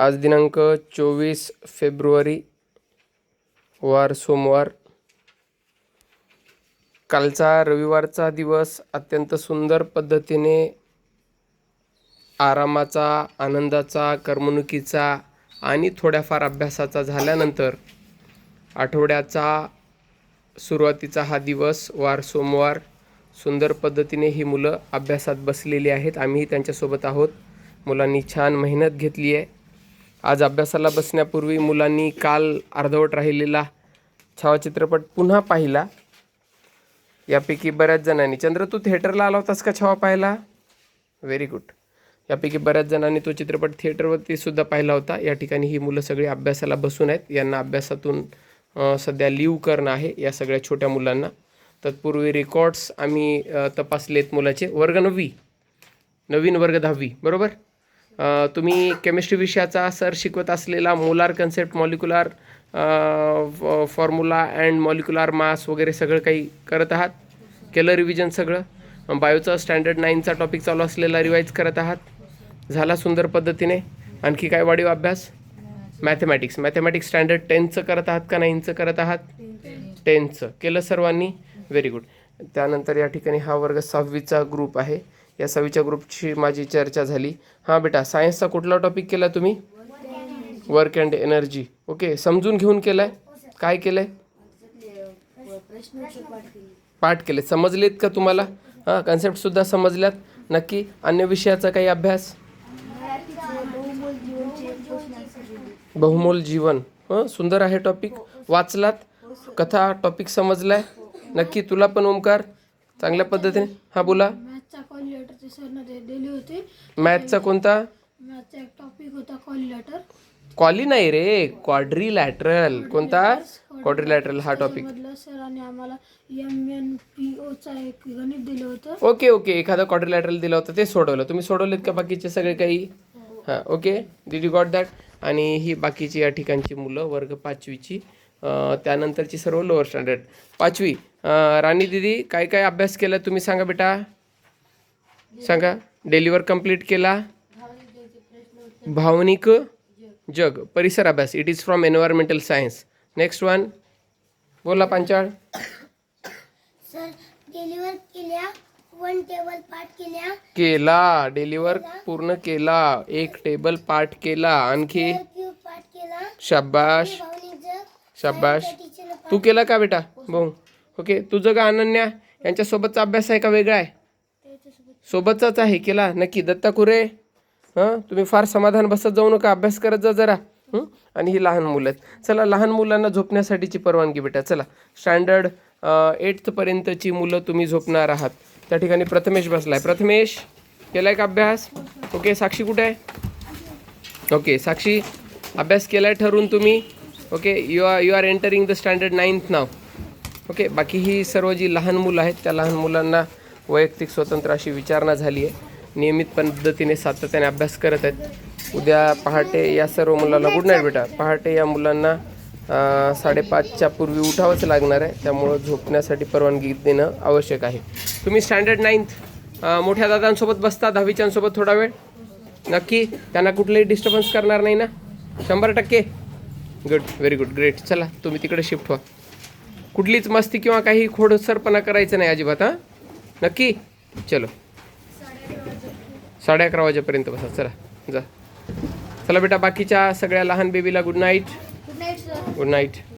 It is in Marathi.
आज दिनांक चोवीस फेब्रुवारी वार सोमवार. कालचा रविवारचा दिवस अत्यंत सुंदर पद्धतीने आरामाचा आनंदाचा करमणुकीचा आणि थोड्याफार अभ्यासाचा झाल्यानंतर आठवड्याचा सुरुवातीचा हा दिवस वार सोमवार सुंदर पद्धतीने ही मुलं अभ्यासात बसलेली आहेत. आम्हीही त्यांच्यासोबत आहोत. मुलांनी छान मेहनत घेतली आहे आज अभ्यासाला बसण्यापूर्वी मुलांनी काल अर्धवट राहिलेला छावा चित्रपट पुन्हा पाहिला. यापैकी बऱ्याच जणांनी चंद्र तू थिएटरला आला होतास का छावा पाहायला? व्हेरी गुड यापैकी बऱ्याच जणांनी तो चित्रपट थिएटरवरती सुद्धा पाहिला होता. या ठिकाणी ही मुलं सगळी अभ्यासाला बसून आहेत. यांना अभ्यासातून सध्या लिव्ह करणं आहे या सगळ्या छोट्या मुलांना. तत्पूर्वी रेकॉर्ड्स आम्ही तपासले तपासलेत मुलाचे. वर्ग नववी. नवीन वर्ग दहावी. बरोबर? तुम्ही केमिस्ट्री विषयाचा सर शिकवत असलेला molar concept molecular formula and molecular mass वगैरे सगळं काही करत आहात? केलं रिव्हिजन सगळं? बायोचा स्टँडर्ड नाईनचा टॉपिक चालू असलेला रिवाईज करत आहात? झाला सुंदर पद्धतीने? आणखी काय वाढीव अभ्यास? मॅथमॅटिक्स मॅथमॅटिक्स स्टँडर्ड टेनचं करत आहात का नाईनचं करत आहात? टेनचं केलं सर्वांनी? व्हेरी गुड त्यानंतर या ठिकाणी हा वर्ग सहावीचा ग्रुप आहे. या सवीच्या ग्रुपची माझी चर्चा झाली. हां बेटा सायन्सचा कुठला टॉपिक केला तुम्ही? वर्क अँड एनर्जी ओके समजून घेऊन केलाय? काय केलं आहे पाठ केले समजलेत का तुम्हाला? हां कन्सेप्टसुद्धा समजल्यात. नक्की अन्य विषयाचा काही अभ्यास? बहुमोल जीवन. हं सुंदर आहे टॉपिक वाचलात? कथा टॉपिक समजलाय? नक्की तुला पण ओमकार चांगल्या पद्धतीने? हां बोला. मॅथचा कॉलिलेटरचे सर ते दिले होते. मॅथचा कोणता? मॅथचा एक टॉपिक होता कॉलिलेटर कॉली नाही रे क्वाड्रिलॅटरल कोणता? क्वाड्रिलॅटरल हा टॉपिक मधलं सरांनी आम्हाला एम एन पी ओचा एक गणित दिलं होतं. Okay okay. एखादा क्वाड्रिलॅटरल दिलं होतं ते सोडवलं. तुम्ही सोडवलेत का बाकीचे सगळे काही? हां okay. Did you got that आणि ही बाकीची या ठिकाणची मुलं वर्ग पाचवीची. अं, त्यानंतरची सर्व लोअर स्टँडर्ड पाचवी. अं, राणी दिदी काय काय अभ्यास केला तुम्ही? सांगा बेटा. सांगा डेलिव्हर कंप्लीट केला? भावनिक जग परिसर अभ्यास. It is from environmental science next one बोला पांचाळ. सर डिलिव्हर केल्या वन टेबल केल्या. केला डिलिव्हर पूर्ण केला. एक टेबल पाठ केला. आणखी? क्यूब पाठ केला. शाबाश. भावनिक जग. शाबाश. तू केला का बेटा? भाऊ ओके तुझं का अनन्या? यांच्यासोबतचा अभ्यास आहे का? वेगळा आहे? सोबतचाच आहे केला. नक्की. दत्ता कुरे हां? तुम्ही फार समाधान बसत जाऊ नका. अभ्यास करत जा जरा. आणि ही लहान मुलं आहेत. चला लहान मुलांना झोपण्यासाठीची परवानगी भेटा. चला. स्टँडर्ड एट्थपर्यंतची मुलं तुम्ही झोपणार आहात. त्या ठिकाणी प्रथमेश बसलाय. प्रथमेश केलाय का अभ्यास? ओके साक्षी कुठे आहे? ओके साक्षी अभ्यास केलाय ठरवून तुम्ही. Okay you are you are entering the standard ninth now okay बाकी ही सर्व जी लहान मुलं आहेत त्या लहान मुलांना वैयक्तिक स्वतंत्र अशी विचारणा झाली आहे. नियमित पद्धतीने सातत्याने अभ्यास करत आहेत. उद्या पहाटे या सर्व मुलांना गुड नाईट बेटा. पहाटे या मुलांना साडेपाचच्या पूर्वी उठावंच लागणार आहे. त्यामुळं झोपण्यासाठी परवानगी देणं आवश्यक आहे. तुम्ही स्टँडर्ड नाईन्थ मोठ्या दादांसोबत बसता दहावीच्यांसोबत थोडा वेळ. नक्की त्यांना कुठलंही डिस्टर्बन्स करणार नाही ना? शंभर टक्के. गुड व्हेरी गुड ग्रेट चला तुम्ही तिकडे शिफ्ट व्हा. कुठलीच मस्ती किंवा काही खोडसरपणा करायचं नाही अजिबात हां? नक्की? चलो. साडे अकरा वाजेपर्यंत बसा चला जा. चला बेटा बाकीच्या सगळ्या लहान बेबीला good night good night sir good night